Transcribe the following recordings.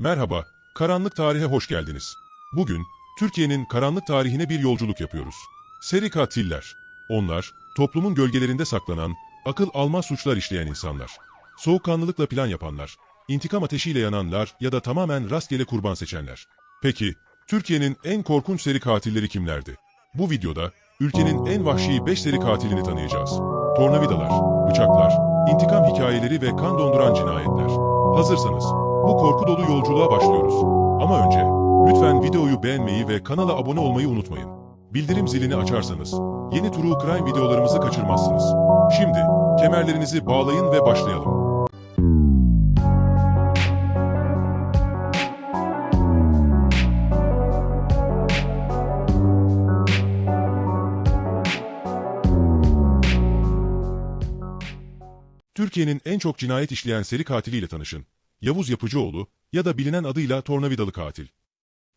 Merhaba, karanlık tarihe hoş geldiniz. Bugün, Türkiye'nin karanlık tarihine bir yolculuk yapıyoruz. Seri katiller. Onlar, toplumun gölgelerinde saklanan, akıl almaz suçlar işleyen insanlar. Soğukkanlılıkla plan yapanlar, intikam ateşiyle yananlar ya da tamamen rastgele kurban seçenler. Peki, Türkiye'nin en korkunç seri katilleri kimlerdi? Bu videoda, ülkenin en vahşi 5 seri katilini tanıyacağız. Tornavidalar, bıçaklar, intikam hikayeleri ve kan donduran cinayetler. Hazırsanız, bu korku dolu yolculuğa başlıyoruz. Ama önce, lütfen videoyu beğenmeyi ve kanala abone olmayı unutmayın. Bildirim zilini açarsanız, yeni True Crime videolarımızı kaçırmazsınız. Şimdi, kemerlerinizi bağlayın ve başlayalım. Türkiye'nin en çok cinayet işleyen seri katiliyle tanışın. Yavuz Yapıcıoğlu ya da bilinen adıyla Tornavidalı Katil.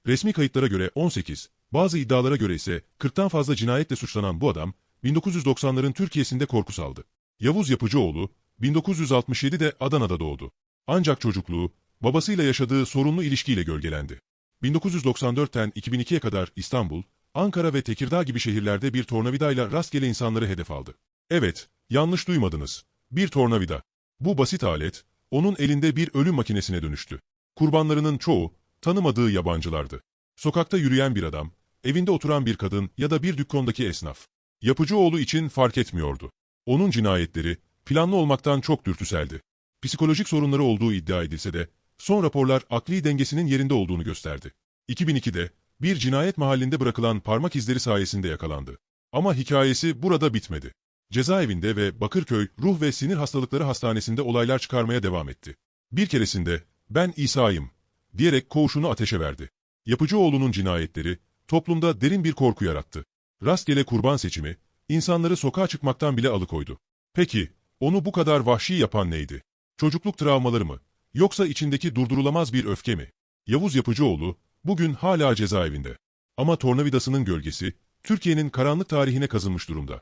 Resmi kayıtlara göre 18, bazı iddialara göre ise 40'tan fazla cinayetle suçlanan bu adam, 1990'ların Türkiye'sinde korku saldı. Yavuz Yapıcıoğlu, 1967'de Adana'da doğdu. Ancak çocukluğu, babasıyla yaşadığı sorunlu ilişkiyle gölgelendi. 1994'ten 2002'ye kadar İstanbul, Ankara ve Tekirdağ gibi şehirlerde bir tornavidayla rastgele insanları hedef aldı. Evet, yanlış duymadınız. Bir tornavida. Bu basit alet, onun elinde bir ölüm makinesine dönüştü. Kurbanlarının çoğu, tanımadığı yabancılardı. Sokakta yürüyen bir adam, evinde oturan bir kadın ya da bir dükkandaki esnaf. Yapıcıoğlu için fark etmiyordu. Onun cinayetleri, planlı olmaktan çok dürtüseldi. Psikolojik sorunları olduğu iddia edilse de, son raporlar akli dengesinin yerinde olduğunu gösterdi. 2002'de, bir cinayet mahallinde bırakılan parmak izleri sayesinde yakalandı. Ama hikayesi burada bitmedi. Cezaevinde ve Bakırköy Ruh ve Sinir Hastalıkları Hastanesi'nde olaylar çıkarmaya devam etti. Bir keresinde, ben İsa'yım, diyerek koğuşunu ateşe verdi. Yapıcıoğlu'nun cinayetleri, toplumda derin bir korku yarattı. Rastgele kurban seçimi, insanları sokağa çıkmaktan bile alıkoydu. Peki, onu bu kadar vahşi yapan neydi? Çocukluk travmaları mı? Yoksa içindeki durdurulamaz bir öfke mi? Yavuz Yapıcıoğlu, bugün hala cezaevinde. Ama tornavidasının gölgesi, Türkiye'nin karanlık tarihine kazınmış durumda.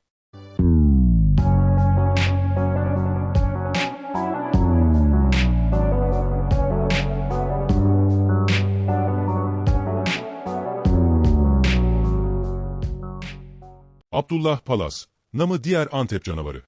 Abdullah Palaz, namı diğer Antep canavarı.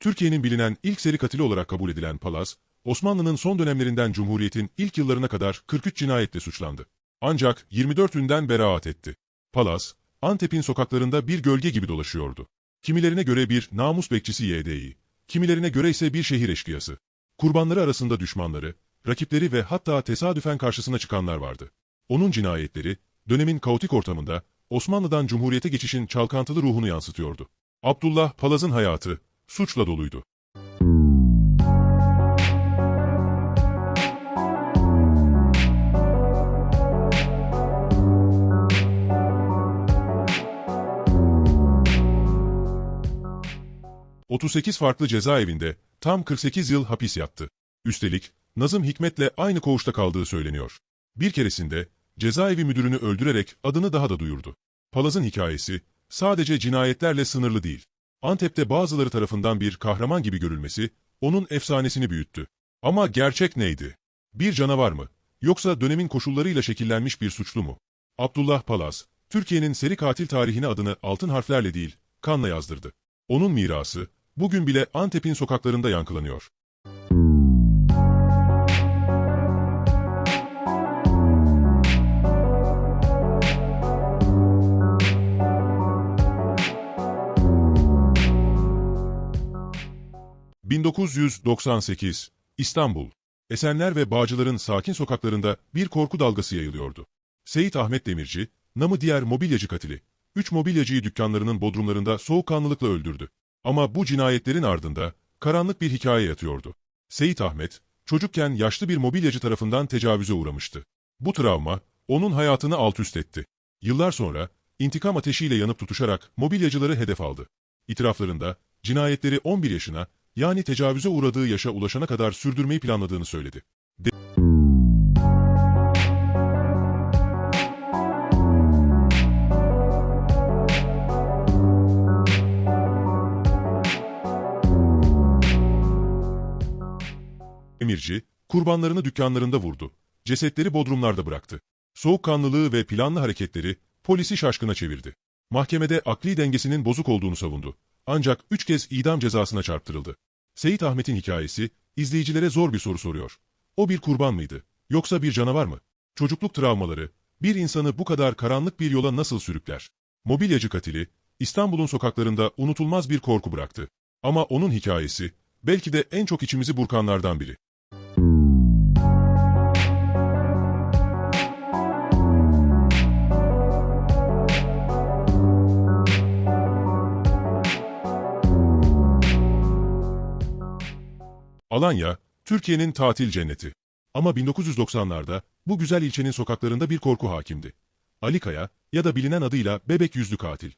Türkiye'nin bilinen ilk seri katili olarak kabul edilen Palaz, Osmanlı'nın son dönemlerinden Cumhuriyet'in ilk yıllarına kadar 43 cinayetle suçlandı. Ancak 24'ünden beraat etti. Palaz, Antep'in sokaklarında bir gölge gibi dolaşıyordu. Kimilerine göre bir namus bekçisi YDİ, kimilerine göre ise bir şehir eşkıyası. Kurbanları arasında düşmanları, rakipleri ve hatta tesadüfen karşısına çıkanlar vardı. Onun cinayetleri, dönemin kaotik ortamında Osmanlı'dan Cumhuriyete geçişin çalkantılı ruhunu yansıtıyordu. Abdullah Palaz'ın hayatı, suçla doluydu. ...38 farklı cezaevinde tam 48 yıl hapis yattı. Üstelik Nazım Hikmet'le aynı koğuşta kaldığı söyleniyor. Bir keresinde cezaevi müdürünü öldürerek adını daha da duyurdu. Palaz'ın hikayesi sadece cinayetlerle sınırlı değil. Antep'te bazıları tarafından bir kahraman gibi görülmesi onun efsanesini büyüttü. Ama gerçek neydi? Bir canavar mı? Yoksa dönemin koşullarıyla şekillenmiş bir suçlu mu? Abdullah Palaz, Türkiye'nin seri katil tarihine adını altın harflerle değil, kanla yazdırdı. Onun mirası, bugün bile Antep'in sokaklarında yankılanıyor. ...1998, İstanbul. Esenler ve Bağcılar'ın sakin sokaklarında bir korku dalgası yayılıyordu. Seyit Ahmet Demirci, namı diğer mobilyacı katili, üç mobilyacıyı dükkanlarının bodrumlarında soğukkanlılıkla öldürdü. Ama bu cinayetlerin ardında karanlık bir hikaye yatıyordu. Seyit Ahmet, çocukken yaşlı bir mobilyacı tarafından tecavüze uğramıştı. Bu travma, onun hayatını alt üst etti. Yıllar sonra, intikam ateşiyle yanıp tutuşarak mobilyacıları hedef aldı. İtiraflarında, cinayetleri 11 yaşına, yani tecavüze uğradığı yaşa ulaşana kadar sürdürmeyi planladığını söyledi. De- Demirci, kurbanlarını dükkanlarında vurdu. cesetleri bodrumlarda bıraktı. Soğukkanlılığı ve planlı hareketleri polisi şaşkına çevirdi. Mahkemede akli dengesinin bozuk olduğunu savundu. Ancak üç kez idam cezasına çarptırıldı. Seyit Ahmet'in hikayesi izleyicilere zor bir soru soruyor. O bir kurban mıydı? Yoksa bir canavar mı? Çocukluk travmaları bir insanı bu kadar karanlık bir yola nasıl sürükler? Mobilyacı katili İstanbul'un sokaklarında unutulmaz bir korku bıraktı. Ama onun hikayesi belki de en çok içimizi burkanlardan biri. Alanya, Türkiye'nin tatil cenneti. Ama 1990'larda bu güzel ilçenin sokaklarında bir korku hakimdi. Ali Kaya ya da bilinen adıyla bebek yüzlü katil.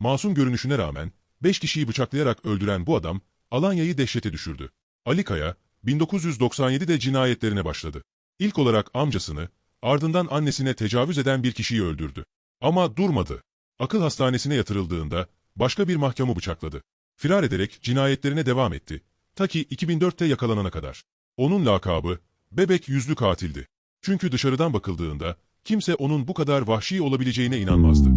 Masum görünüşüne rağmen 5 kişiyi bıçaklayarak öldüren bu adam Alanya'yı dehşete düşürdü. Ali Kaya 1997'de cinayetlerine başladı. İlk olarak amcasını, ardından annesine tecavüz eden bir kişiyi öldürdü. Ama durmadı. Akıl hastanesine yatırıldığında başka bir mahkumu bıçakladı. Firar ederek cinayetlerine devam etti. Ta ki 2004'te yakalanana kadar. Onun lakabı bebek yüzlü katildi. Çünkü dışarıdan bakıldığında kimse onun bu kadar vahşi olabileceğine inanmazdı.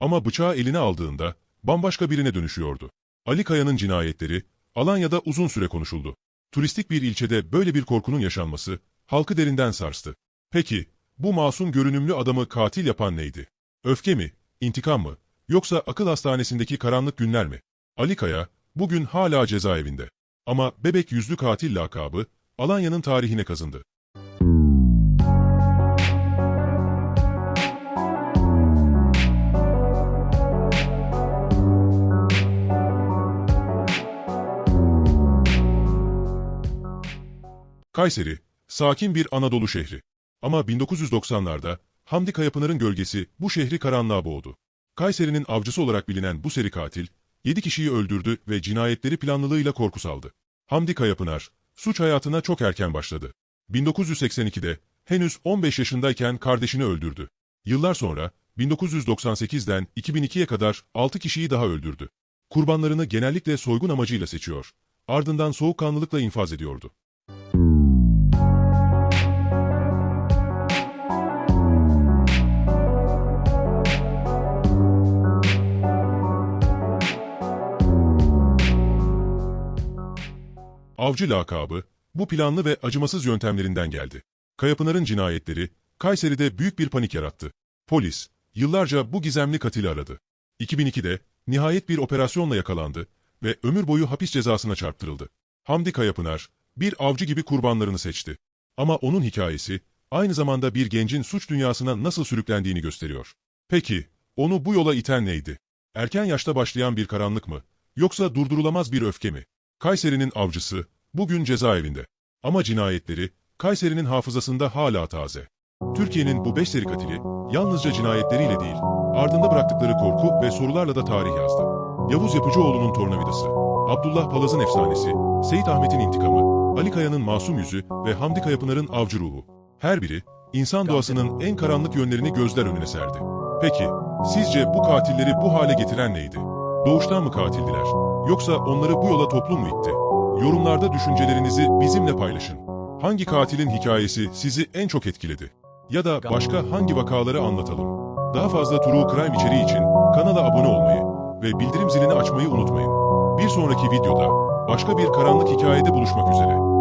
Ama bıçağı eline aldığında bambaşka birine dönüşüyordu. Ali Kaya'nın cinayetleri Alanya'da uzun süre konuşuldu. Turistik bir ilçede böyle bir korkunun yaşanması halkı derinden sarstı. Peki, bu masum görünümlü adamı katil yapan neydi? Öfke mi, intikam mı, yoksa akıl hastanesindeki karanlık günler mi? Ali Kaya, bugün hala cezaevinde. Ama bebek yüzlü katil lakabı, Alanya'nın tarihine kazındı. Kayseri, sakin bir Anadolu şehri. Ama 1990'larda Hamdi Kayapınar'ın gölgesi bu şehri karanlığa boğdu. Kayseri'nin avcısı olarak bilinen bu seri katil, 7 kişiyi öldürdü ve cinayetleri planlılığıyla korku saldı. Hamdi Kayapınar, suç hayatına çok erken başladı. 1982'de henüz 15 yaşındayken kardeşini öldürdü. Yıllar sonra 1998'den 2002'ye kadar 6 kişiyi daha öldürdü. Kurbanlarını genellikle soygun amacıyla seçiyor. Ardından soğukkanlılıkla infaz ediyordu. Avcı lakabı, bu planlı ve acımasız yöntemlerinden geldi. Kayapınar'ın cinayetleri, Kayseri'de büyük bir panik yarattı. Polis, yıllarca bu gizemli katili aradı. 2002'de, nihayet bir operasyonla yakalandı ve ömür boyu hapis cezasına çarptırıldı. Hamdi Kayapınar, bir avcı gibi kurbanlarını seçti. Ama onun hikayesi, aynı zamanda bir gencin suç dünyasına nasıl sürüklendiğini gösteriyor. Peki, onu bu yola iten neydi? Erken yaşta başlayan bir karanlık mı? Yoksa durdurulamaz bir öfke mi? Kayseri'nin avcısı, bugün cezaevinde. Ama cinayetleri, Kayseri'nin hafızasında hala taze. Türkiye'nin bu beş seri katili, yalnızca cinayetleriyle değil, ardında bıraktıkları korku ve sorularla da tarih yazdı. Yavuz Yapıcıoğlu'nun tornavidası, Abdullah Palaz'ın efsanesi, Seyit Ahmet'in intikamı, Ali Kaya'nın masum yüzü ve Hamdi Kayapınar'ın avcı ruhu. Her biri, insan doğasının en karanlık yönlerini gözler önüne serdi. Peki, sizce bu katilleri bu hale getiren neydi? Doğuştan mı katildiler? Yoksa onları bu yola toplum mu itti? Yorumlarda düşüncelerinizi bizimle paylaşın. Hangi katilin hikayesi sizi en çok etkiledi? Ya da başka hangi vakaları anlatalım? Daha fazla True Crime içeriği için kanala abone olmayı ve bildirim zilini açmayı unutmayın. Bir sonraki videoda başka bir karanlık hikayede buluşmak üzere.